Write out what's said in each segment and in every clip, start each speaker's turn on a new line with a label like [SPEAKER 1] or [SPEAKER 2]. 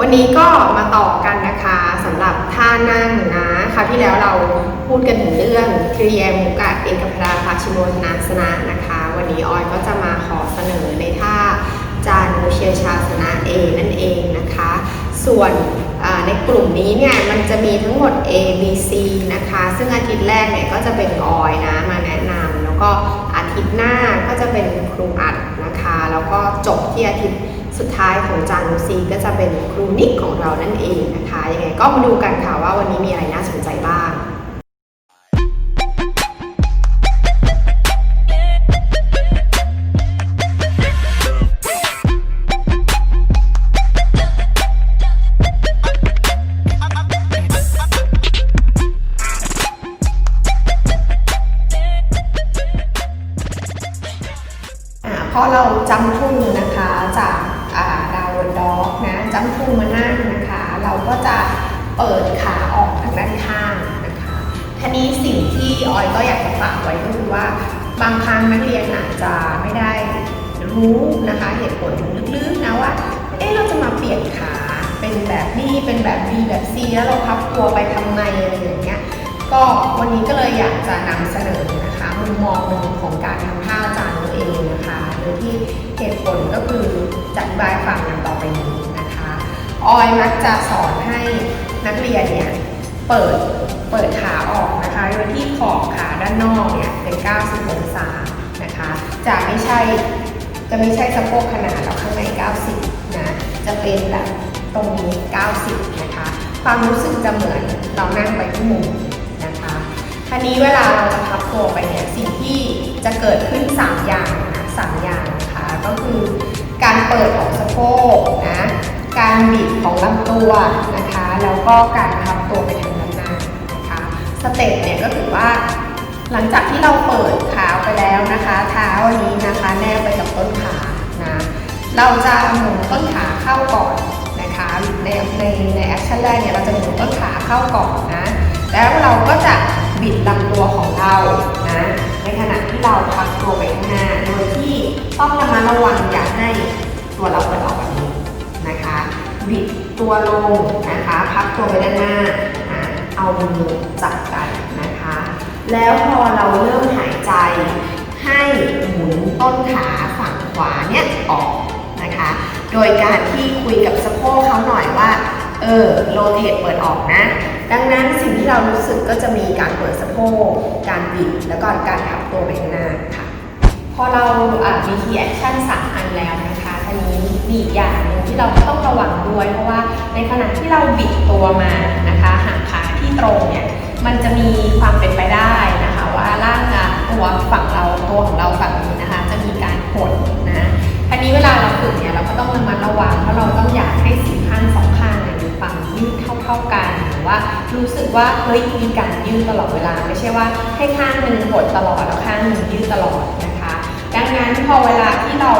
[SPEAKER 1] วันนี้ก็มาต่อกันนะคะสำหรับท่านั่งนะคราวที่แล้วเราพูดกันถึงเรื่องคริยมุกะเอกพราภาชิโมทนาสนะนะคะ วันนี้ออยก็จะมาขอเสนอในท่าจานุเชียชาสนะเอนั่นเองนะคะ ส่วนในกลุ่มนี้เนี่ยมันจะมีทั้งหมด A B C นะคะ ซึ่งอาทิตย์แรกเนี่ยก็จะเป็นออยนะมาแนะนำแล้วก็อาทิตย์หน้าก็จะเป็นครูอัดนะคะ แล้วก็จบที่อาทิตย์ สุดท้ายของจานุซีก็จะเป็นครูนิกของเรานั่นเองนะคะยังไงก็มาดูกันค่ะว่าวันนี้มีอะไรน่าสนใจบ้างอ่าพอเราจำทุ่งนะคะจาก อ่าดาวน์ด็อกนะจำทุ่งมานั่งนะคะ เราก็จะเปิดขาออกทางด้านข้างนะคะทีนี้สิ่งที่ออยก็อยากจะฝากไว้ก็คือว่า บางครั้งนักเรียนอาจจะไม่ได้รู้นะคะเหตุผลลึกๆนะว่า เอ๊ะเราจะมาเปลี่ยนขาเป็นแบบนี้เป็นแบบ B แบบ C แล้วเราพับตัวไปทำไมอะไรอย่างเงี้ยก็วันนี้ก็เลยอยากจะนำเสนอนะคะมุมมองหนึ่งของการทำท่าจานตัวเองนะคะโดยที่เหตุผลก็คือจะอธิบาย ออยมักจะสอนให้นักเรียนเนี่ยเปิดเปิดขาออกนะคะโดยที่ขอบขาด้านนอกเนี่ยเป็น 90 องศานะคะจะไม่ใช่จะไม่ใช่สะโพกขนาดเราข้างใน 90 นะ จะเป็นแบบตรงนี้ 90 นะคะ ความรู้สึกจะเหมือนเรานั่งไปที่มุมนะคะทีนี้เวลาเราจะพับตัวไปเนี่ยสิ่งที่จะเกิดขึ้น 3 อย่างนะสามอย่างนะคะก็คือการเปิดของสะโพกนะ การบิดของลำตัวนะคะ แล้วก็การพับตัวไปทางด้านหน้านะคะสเต็ปเนี่ยก็คือว่าหลังจากที่เราเปิดขาไปแล้วนะคะ เท้าอันนี้นะคะแนบไปกับต้นขานะเราจะหมุนต้นขาเข้าก่อนนะคะในในในแอคชั่นแรกเนี่ยเราจะหมุนต้นขาเข้าก่อนนะแล้วเราก็จะ บิดตัวลงนะคะ พับตัวไปด้านหน้า เอามือจับกันนะคะ แล้วพอเราเริ่มหายใจ ให้หมุนต้นขาฝั่งขวาเนี่ยออกนะคะ โดยการที่คุยกับสะโพกเขาหน่อยว่า เออโรเทตเปิดออกนะ ดังนั้นสิ่งที่เรารู้สึกก็จะมีการเปิดสะโพก การบิด แล้วก็การพับตัวไปข้างหน้าค่ะ พอเราอะมีทีแอคชั่นสามอันแล้ว นี้มีอีกอย่างหนึ่งที่เราต้องระวังด้วย เพราะว่าในขณะที่เราบิดตัวมานะคะหางขาที่ตรงเนี่ยมันจะมีความเป็นไปได้นะคะ ว่าร่างตัวฝั่งเราตัวของเราฝั่งนี้นะคะ จะมีการหดนะทีนี้เวลาเราฝึกเนี่ยเราก็ต้องระมัดระวังเพราะเราต้องอยากให้สีข้างสองข้างเนี่ยมีความยืดเท่า ๆกันหรือว่ารู้สึกว่าเฮ้ยมีการยืดตลอดเวลา ไม่ใช่ว่าให้ข้างหนึ่งหดตลอดแล้วข้างหนึ่งยืดตลอดนะคะ ดังนั้นพอเวลาที่เรา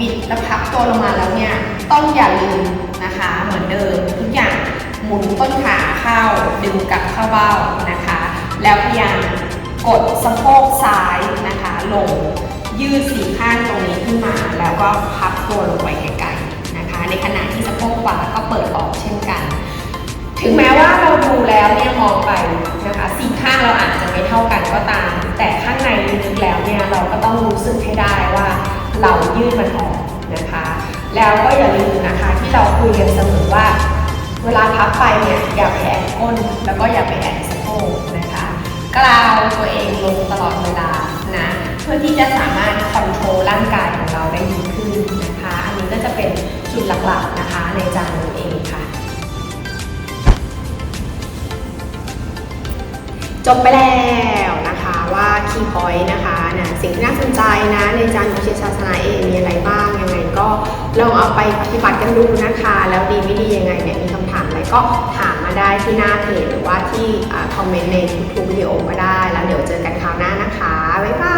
[SPEAKER 1] บิดและพับตัวลงมาแล้วเนี่ยต้องอย่าลืมนะคะ เหมือนเดิมทุกอย่างหมุนต้นขาเข้าดึงกลับเข้าเบ้านะคะ แล้วพยายามกดสะโพกซ้ายนะคะ ลงยืดสี่ข้างตรงนี้ขึ้นมา แล้วก็พับตัวลงไปไกลๆนะคะ ในขณะที่สะโพกขวาก็เปิดออกเช่นกัน ถึงแม้ว่าเราดูแล้ว แล้วก็อย่าลืมนะคะที่เราคุยกันเสมอว่า เวลาพับไปเนี่ยอย่าไปแอนก้น แล้วก็อย่าไปแอนสะโพกนะคะกล่าวตัวเองลงตลอดเวลานะเพื่อที่จะสามารถคอนโทรลร่างกายของเราได้ดีขึ้นนะคะอันนี้ก็จะเป็นจุดหลักๆนะคะในจานตัวเองค่ะ จบไปแล้วนะคะว่าคีย์พอยต์นะคะนะสิ่งที่น่าสนใจนะในจานวิเชียรศาสนาเองมีอะไร ลองเอาไปปฏิบัติกันดูนะคะ แล้วดีไม่ดียังไงเนี่ยมีคำถามอะไรก็ถามมาได้ที่หน้าเพจหรือว่าที่คอมเมนต์ในทุกๆวิดีโอก็ได้ แล้วเดี๋ยวเจอกันคราวหน้านะคะบ๊ายบาย